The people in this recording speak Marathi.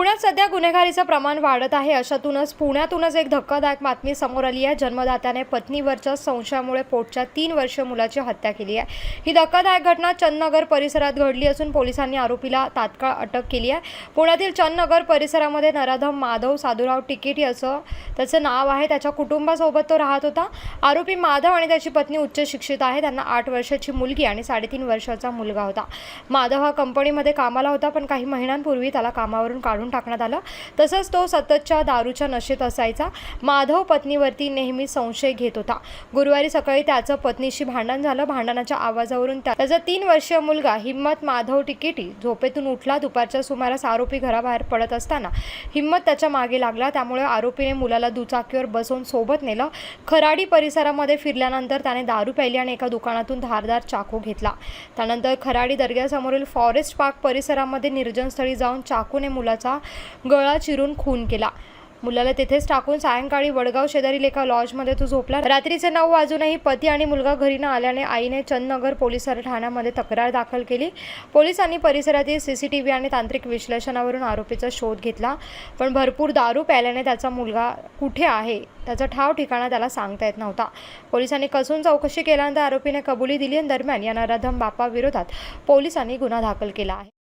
पुण्यात सध्या गुन्हेगारीचं प्रमाण वाढत आहे. अशातूनच पुण्यातूनच एक धक्कादायक बातमी समोर आली आहे. जन्मदात्याने पत्नीवरच्या संशयामुळे पोटच्या तीन वर्ष मुलाची हत्या केली आहे. ही धक्कादायक घटना चंदनगर परिसरात घडली असून पोलिसांनी आरोपीला तात्काळ अटक केली आहे. पुण्यातील चंदनगर परिसरामध्ये नराधम माधव साधुराव टिकेटी असं त्याचं नाव आहे. त्याच्या कुटुंबासोबत तो राहत होता. आरोपी माधव आणि त्याची पत्नी उच्च शिक्षित आहे. त्यांना आठ वर्षाची मुलगी आणि साडेतीन वर्षाचा मुलगा होता. माधव हा कंपनीमध्ये कामाला होता पण काही महिन्यांपूर्वी त्याला कामावरून काढून टाकण्यात आलं. तसंच तो सततच्या दारूच्या नशेत असायचा. माधव पत्नीवरती नेहमी संशय घेत होता. गुरुवारी सकाळी त्याचं पत्नीशी भांडण झालं. भांडणाच्या आवाजावरून त्या- त्याचा तीन वर्षीय मुलगा हिम्मत माधव टिकेटी झोपेतून उठला. दुपारच्या सुमारास आरोपी घराबाहेर पडत असताना हिम्मत त्याच्यामागे लागला. त्यामुळे आरोपीने मुलाला दुचाकीवर बसवून सोबत नेलं. खराडी परिसरामध्ये फिरल्यानंतर त्याने दारू प्यायली आणि एका दुकानातून धारदार चाकू घेतला. त्यानंतर खराडी दर्ग्यासमोरील फॉरेस्ट पार्क परिसरामध्ये निर्जनस्थळी जाऊन चाकूने मुलाचा गळा चिरून खून केला. मुलाला तिथेच टाकून सायंकाळी वडगाव शेजारील एका लॉजमध्ये तो झोपला. रात्रीचे नऊ वाजूनही पती आणि मुलगा घरी न आल्याने आईने चंदनगर पोलीस ठाण्यामध्ये तक्रार दाखल केली. पोलिसांनी परिसरातील सी सी टी व्ही आणि तांत्रिक विश्लेषणावरून आरोपीचा शोध घेतला. पण भरपूर दारू प्यायल्याने त्याचा मुलगा कुठे आहे? त्याचा ठाव ठिकाणा त्याला सांगता येत नव्हता. पोलिसांनी कसून चौकशी केल्यानंतर आरोपीने कबुली दिली आणि दरम्यान या नराधम बापाविरोधात पोलिसांनी गुन्हा दाखल केला आहे.